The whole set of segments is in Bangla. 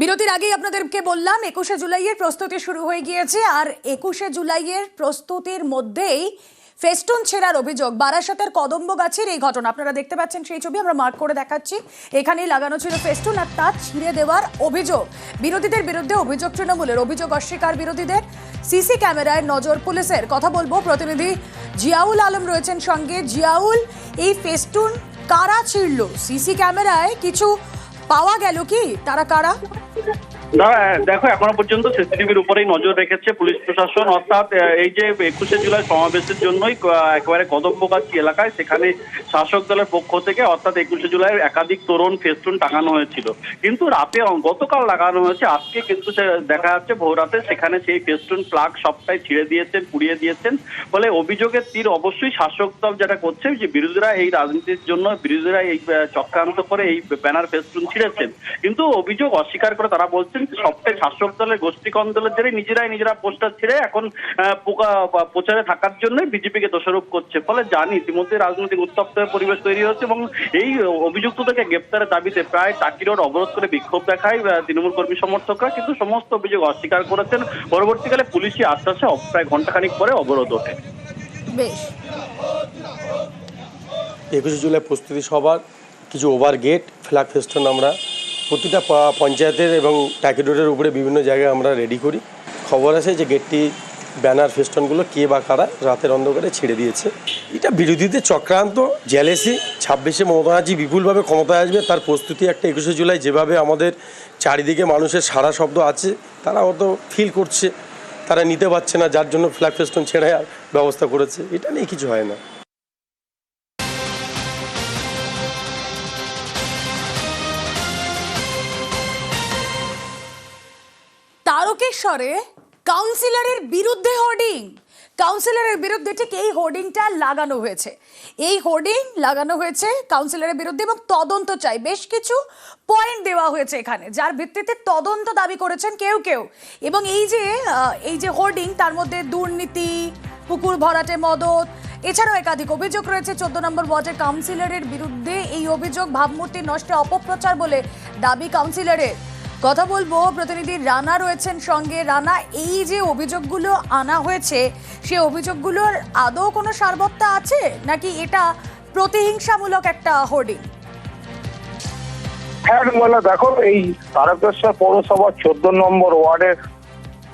বিরতির আগেই আপনাদেরকে বললাম, একুশে জুলাইয়ের প্রস্তুতি শুরু হয়ে গিয়েছে আর একুশে জুলাইয়ের প্রস্তুতির মধ্যেই ফেস্টুন ছেঁড়ার অভিযোগ। বারাসাতের কদম্ব গাছের এই ঘটনা, আপনারা দেখতে পাচ্ছেন সেই ছবি, আমরা মার্ক করে দেখাচ্ছি। এখানেই লাগানো ছিল ফেস্টুন আর তা ছিঁড়ে দেওয়ার অভিযোগ। বিরোধীদের বিরুদ্ধে অভিযোগ তৃণমূলের, অভিযোগ অস্বীকার বিরোধীদের। সিসি ক্যামেরায় নজর পুলিশের, কথা বলব প্রতিনিধি জিয়াউল আলম রয়েছেন সঙ্গে। জিয়াউল, এই ফেস্টুন কারা ছিঁড়ল? সিসি ক্যামেরায় কিছু পাওয়া গেল কি? তারা কারা? দেখো, এখনও পর্যন্ত সিসিটিভির উপরেই নজর রেখেছে পুলিশ প্রশাসন। অর্থাৎ এই যে একুশে জুলাই সমাবেশের জন্যই একেবারে কদম্বগাছি এলাকায়, সেখানে শাসক দলের পক্ষ থেকে, অর্থাৎ একুশে জুলাই একাধিক তোরণ, ফেস্টুন টাঙানো হয়েছিল। কিন্তু রাতে গতকাল লাগানো হয়েছে, আজকে কিন্তু দেখা যাচ্ছে ভোররাতে সেখানে সেই ফেস্টুন প্লাগ সবটাই ছিঁড়ে দিয়েছেন, পুড়িয়ে দিয়েছেন। ফলে অভিযোগের তীর অবশ্যই শাসক দল যেটা করছে, যে বিরোধীরা এই রাজনীতির জন্য, বিরোধীরা এই চক্রান্ত করে এই ব্যানার ফেস্টুন ছিঁড়েছেন। কিন্তু অভিযোগ অস্বীকার করে তারা বলছেন সবটাই শাসক দলের গোষ্ঠী কন্দলের জেরে নিজেরাই নিজেরা পোস্টার ছেড়ে এখন আহ, পোকা- প্রচারে থাকার জন্য বিজেপিকে দোষারোপ করছে। ফলে জানি ইতিমধ্যে রাজনৈতিক উত্তপ্ত পরিবেশ তৈরি হচ্ছে এবং এই অভিযুক্ত থেকে গ্রেপ্তারের দাবিতে প্রায় টাকি রোড অবরোধ করে বিক্ষোভ দেখায় তৃণমূল কর্মী সমর্থকরা। কিন্তু সমস্ত অভিযোগ অস্বীকার করেছেন। পরবর্তীকালে পুলিশি আশ্বাসে প্রায় ঘন্টাখানিক পরে অবরোধ ওঠে। বেশ। একুশে জুলাই প্রস্তুতি সভার কিছু ওভার গেট ফ্ল্যাগ ফেস্টন আমরা প্রতিটা পঞ্চায়েতের এবং টাকি রোডের উপরে বিভিন্ন জায়গায় আমরা রেডি করি। খবর আছে যে গেটটি, ব্যানার, ফেস্টনগুলো কে বা কারা রাতের অন্ধকারে ছেড়ে দিয়েছে। এটা বিরোধীদের চক্রান্ত জেলেসি ছাব্বিশে মমতা ব্যানার্জি বিপুলভাবে ক্ষমতায় আসবে, তার প্রস্তুতি একটা একুশে জুলাই যেভাবে আমাদের চারিদিকে মানুষের সারা শব্দ আছে, তারা অত ফিল করছে, তারা নিতে পারছে না, যার জন্য ফ্ল্যাগ ফেস্টন ছেড়ে ব্যবস্থা করেছে। এটা নিয়ে কিছু হয় না। তারকেশ্বরে কাউন্সিলরের বিরুদ্ধে হোর্ডিং কাউন্সিলরের বিরুদ্ধে ঠিক এই হোর্ডিংটা লাগানো হয়েছে। এই হোর্ডিং লাগানো হয়েছে কাউন্সিলরের বিরুদ্ধে এবং তদন্ত চাই। বেশ কিছু পয়েন্ট দেওয়া হয়েছে এখানে, যার ভিত্তিতে তদন্ত দাবি করেছেন কেউ কেউ। এবং এই যে এই যে হোর্ডিং তার মধ্যে দুর্নীতি, পুকুর ভরাটে মদত, এছাড়াও একাধিক অভিযোগ রয়েছে। চোদ্দ নম্বর ওয়ার্ডের কাউন্সিলরের বিরুদ্ধে এই অভিযোগ ভাবমূর্তি নষ্টে অপপ্রচার বলে দাবি কাউন্সিলরের কথা বলব, প্রতিনিধি রানা রয়েছেন সঙ্গে। রানা, এই যে অভিযোগগুলো আনা হয়েছে, সে অভিযোগগুলোর আদৌ কোনো সারবত্তা আছে? নাকি এটা প্রতিহিংসামূলক একটা হোর্ডিং হ্যাঁ মানে দেখো, এই তারকেশ্বর পৌরসভার চোদ্দ নম্বর ওয়ার্ডের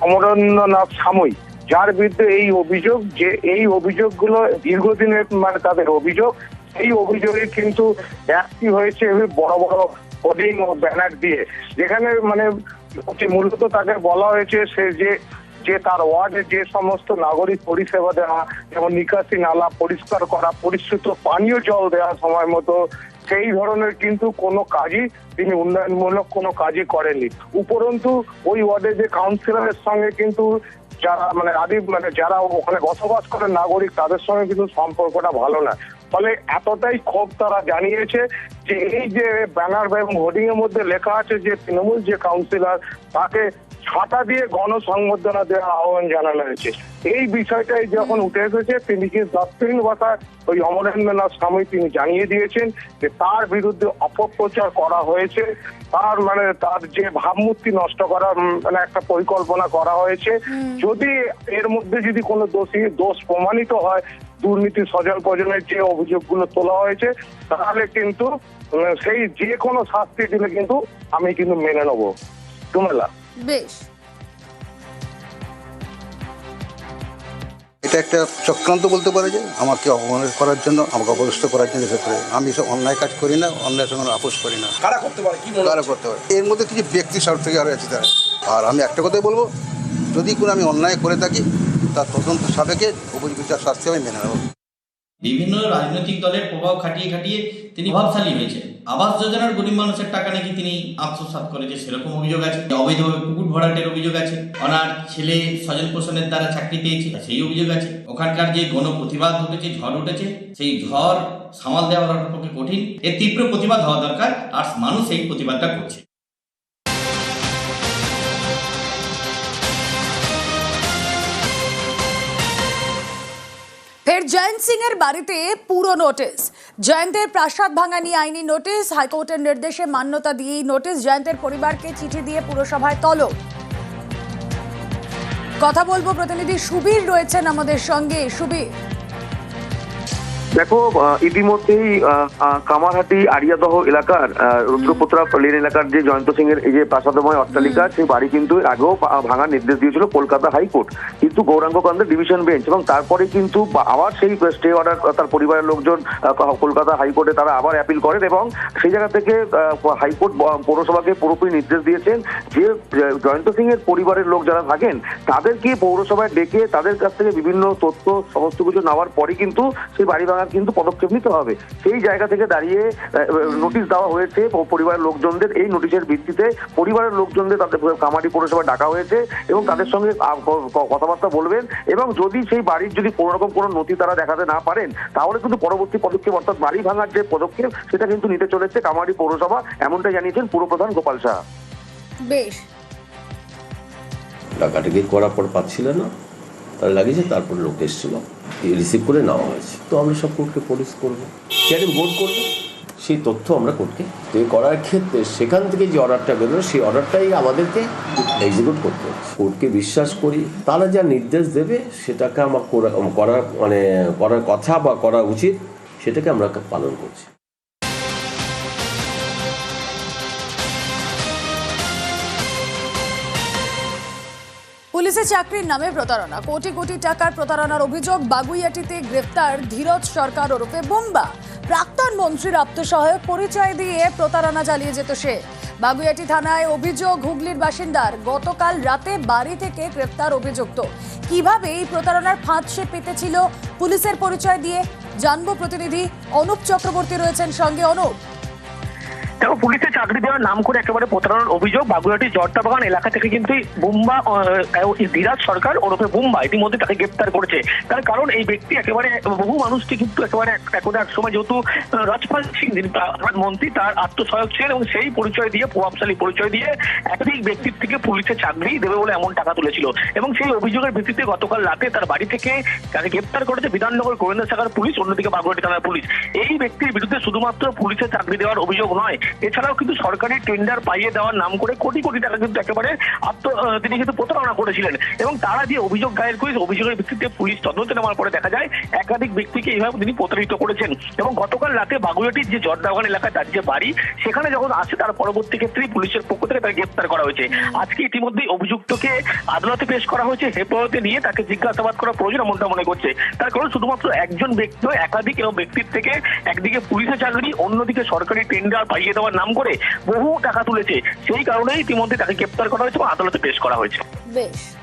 অমরেন্দ্রনাথ সাময়িক যার বিরুদ্ধে এই অভিযোগ, যে এই অভিযোগগুলো দীর্ঘদিনের মানে তাদের অভিযোগ এই অভিযোগে কিন্তু একটি হয়েছে বড় বড় হোর্ডিং ও ব্যানার দিয়ে। যেখানে মানে মূলত তাকে বলা হয়েছে সে যে যে তার ওয়ার্ডে যে সমস্ত নাগরিক পরিষেবা দেওয়া, যেমন নিকাশি নালা, পরিষ্কার করা, পরিশ্রুত পানীয় জল দেওয়া সময় মতো, সেই ধরনের কিন্তু কোনো কাজই তিনি উন্নয়নমূলক কোনো কাজই করেননি। উপরন্তু ওই ওয়ার্ডে যে কাউন্সিলরের সঙ্গে কিন্তু যারা মানে আদি মানে যারা ওখানে বসবাস করে নাগরিক, তাদের সঙ্গে কিন্তু সম্পর্কটা ভালো না। ফলে এতটাই ক্ষোভ তারা জানিয়েছে যে এই যে ব্যানার এবং হোর্ডিং এর মধ্যে লেখা আছে যে তৃণমূল যে কাউন্সিলর তাকে ছাতা দিয়ে গণসংবর্ধনা দেওয়ার আহ্বান জানানো হয়েছে। এই বিষয়টাই যখন উঠে এসেছে তিনি কিন্তু দক্ষিণ ভাষায় ওই অমরেন্দ্রনাথ স্বামী তিনি জানিয়ে দিয়েছেন যে তার বিরুদ্ধে অপপ্রচার করা হয়েছে তার মানে তার যে ভাবমূর্তি নষ্ট করার মানে একটা পরিকল্পনা করা হয়েছে। যদি এর মধ্যে যদি কোনো দোষী দোষ প্রমাণিত হয় দুর্নীতি সজল প্রজনের যে অভিযোগগুলো তোলা হয়েছে তাহলে কিন্তু সেই যে কোনো শাস্তি দিলে কিন্তু আমি কিন্তু মেনে নেব। তুমেলা বেশ। এটা একটা চক্রান্ত বলতে পারে যে আমাকে অপমান করার জন্য আমাকে অপদস্থ করার জন্য ক্ষেত্রে আমি সব অন্যায় কাজ করি না অন্যায় সঙ্গে আপোষ করি না। কারা করতে পারে? কি কারা করতে পারে? এর মধ্যে কিছু ব্যক্তি স্বার্থ থেকে আরও আছে তারা। আর আমি একটা কথাই বলব যদি কোনো আমি অন্যায় করে থাকি তার তদন্ত সাপেক্ষে উপযুক্ত শাস্তি আমি মেনে নেব। বিভিন্ন রাজনৈতিক দলের প্রভাব খাটিয়ে খাটিয়ে তিনি প্রভাবশালী হয়েছেন। আবাস যোজনার গরিব মানুষের টাকা নাকি তিনি আত্মসাৎ করেছে সেরকম অভিযোগ আছে। অবৈধভাবে পুকুর ভরাটের অভিযোগ আছে। ওনার ছেলে স্বজন পোষণের দ্বারা চাকরি পেয়েছে, সেই অভিযোগ আছে। ওখানকার যে গণ প্রতিবাদ ঘটেছে, ঝড় উঠেছে, সেই ঝড় সামাল দেওয়ার পক্ষে কঠিন। এর তীব্র প্রতিবাদ হওয়া দরকার, আর মানুষ এই প্রতিবাদটা করছে। ফের জয়ন্ত সিং এর বাড়িতে পুরো নোটিশ। জয়ন্তের প্রাসাদ ভাঙা নিয়ে আইনি নোটিশ, হাইকোর্টের নির্দেশে মান্যতা দিয়ে নোটিশ, জয়ন্তের পরিবারকে চিঠি দিয়ে পুরসভায় তলব। কথা বলব প্রতিনিধি সুবীর রয়েছেন আমাদের সঙ্গে। সুবীর দেখো ইতিমধ্যেই কামারহাটি আরিয়াদহ এলাকার রুদ্রপুত্রা লেন এলাকার যে জয়ন্ত সিং এর এই যে প্রাসাদময় অট্টালিকা সেই বাড়ি কিন্তু আগেও ভাঙার নির্দেশ দিয়েছিল কলকাতা হাইকোর্ট। কিন্তু গৌরাঙ্গ কান্তের ডিভিশন বেঞ্চ এবং তারপরে কিন্তু আবার সেই স্টে অর্ডার তার পরিবারের লোকজন কলকাতা হাইকোর্টে তারা আবার অ্যাপিল করেন এবং সেই জায়গা থেকে হাইকোর্ট পৌরসভাকে পুরোপুরি নির্দেশ দিয়েছেন যে জয়ন্ত সিং এর পরিবারের লোক যারা থাকেন তাদেরকে পৌরসভায় ডেকে তাদের কাছ থেকে বিভিন্ন তথ্য সমস্ত কিছু নেওয়ার পরে কিন্তু সেই বাড়ি ভাঙার কিন্তু পদক্ষেপ নিতে হবে। সেই জায়গা থেকে দাঁড়িয়ে নোটিশ দেওয়া হয়েছে পরিবারের লোকজনদের। এই নোটিশের ভিত্তিতে পরিবারের লোকজনদের তাদের কামাটি পৌরসভা ডাকা হয়েছে এবং তাদের সঙ্গে কথাবার্তা বলবেন এবং যদি সেই বাড়ির যদি কোনো রকম কোনো নথি তারা দেখাতে না পারেন তাহলে কিন্তু পরবর্তী পদক্ষেপ অর্থাৎ বাড়ি ভাঙার যে পদক্ষেপ সেটা কিন্তু নিতে চলেছে কামাটি পৌরসভা এমনটাই জানিয়েছেন পুরপ্রধান গোপাল সাহা বেশ। টাকাটাকে করার পর পাচ্ছিল না? তারা লাগিয়েছে তারপর লোক এসেছিল। রিসিভ করে নেওয়া হয়েছে। তো আমরা সব কোর্টকে পুলিশ করব। ক্যারিং বোর্ড করব? সেই তথ্য আমরা কোর্টকে পে করার ক্ষেত্রে সেখান থেকে যে অর্ডারটা বেরোলো, সেই অর্ডারটাই আমাদেরকে এক্সিকিউট করতে হচ্ছে। কোর্টকে বিশ্বাস করি, তারা যা নির্দেশ দেবে, সেটাকে আমার করা- মানে করার কথা বা করা উচিত, সেটাকে আমরা পালন করছি। পুলিশে চাকরির নামে প্রতারণা। কোটি কোটি টাকার প্রতারণার অভিযোগ বাগুইয়াটিতে গ্রেফতার ধীরজ সরকার ওরফে বোম্বা। প্রাক্তন মন্ত্রীর আত্মসহায়ক পরিচয় দিয়ে প্রতারণা চালিয়ে যেত সে। বাগুইয়াটি থানায় অভিযোগ, হুগলির বাসিন্দার গতকাল রাতে বাড়ি থেকে গ্রেফতার অভিযুক্ত। কীভাবে এই প্রতারণার ফাঁদ সে পেতেছিল? পুলিশের পরিচয় দিয়ে জানব প্রতিনিধি অনুপ চক্রবর্তী রয়েছেন সঙ্গে। অনুপ দেখো পুলিশে চাকরি দেওয়ার নাম করে একেবারে প্রতারণার অভিযোগ। বাগুইহাটি, জর্দাবাগান এলাকা থেকে কিন্তু বুম্বা ধীরাজ সরকার ওরফে বুম্বা ইতিমধ্যে তাকে গ্রেপ্তার করেছে। তার কারণ এই ব্যক্তি একেবারে, বহু মানুষটি কিন্তু একেবারে এক- এক সময় যেহেতু রাজপাল সিং, যিনি প্রধানমন্ত্রী তার আত্মসহায়ক ছিলেন এবং সেই পরিচয় দিয়ে, প্রভাবশালী পরিচয় দিয়ে একাধিক ব্যক্তির থেকে পুলিশে চাকরি দেবে বলে এমন টাকা তুলেছিল। এবং সেই অভিযোগের ভিত্তিতে গতকাল রাতে তার বাড়ি থেকে তাকে গ্রেপ্তার করেছে বিধাননগর গোয়েন্দা শাখার পুলিশ, অন্যদিকে বাগুইহাটি থানার পুলিশ। এই ব্যক্তির বিরুদ্ধে শুধুমাত্র পুলিশে চাকরি দেওয়ার অভিযোগ নয় এছাড়াও কিন্তু সরকারি টেন্ডার পাইয়ে দেওয়ার নাম করে কোটি কোটি টাকা কিন্তু একেবারে আত্ম তিনি কিন্তু প্রতারণা করেছিলেন। এবং তারা যে অভিযোগ দায়ের করে অভিযোগের ভিত্তিতে পুলিশ তদন্তে নেওয়ার পরে দেখা যায় একাধিক ব্যক্তিকে এইভাবে তিনি প্রতারিত করেছেন। এবং গতকাল রাতে বাগুইহাটির যে জর্দাবাগান এলাকায় তার যে বাড়ি, সেখানে যখন আসে তার পরবর্তী ক্ষেত্রেই পুলিশের পক্ষ থেকে তাকে গ্রেপ্তার করা হয়েছে। আজকে ইতিমধ্যেই অভিযুক্তকে আদালতে পেশ করা হয়েছে। হেফাজতে নিয়ে তাকে জিজ্ঞাসাবাদ করা প্রয়োজন এমনটা মনে করছে। তার কারণ শুধুমাত্র একজন ব্যক্তি একাধিক এবং ব্যক্তির থেকে একদিকে পুলিশের চাকরি, অন্যদিকে সরকারি টেন্ডার পাইয়ে দেওয়ার নাম করে বহু টাকা তুলেছে। সেই কারণেই ইতিমধ্যে তাকে গ্রেপ্তার করা হয়েছে এবং আদালতে পেশ করা হয়েছে। বেশ।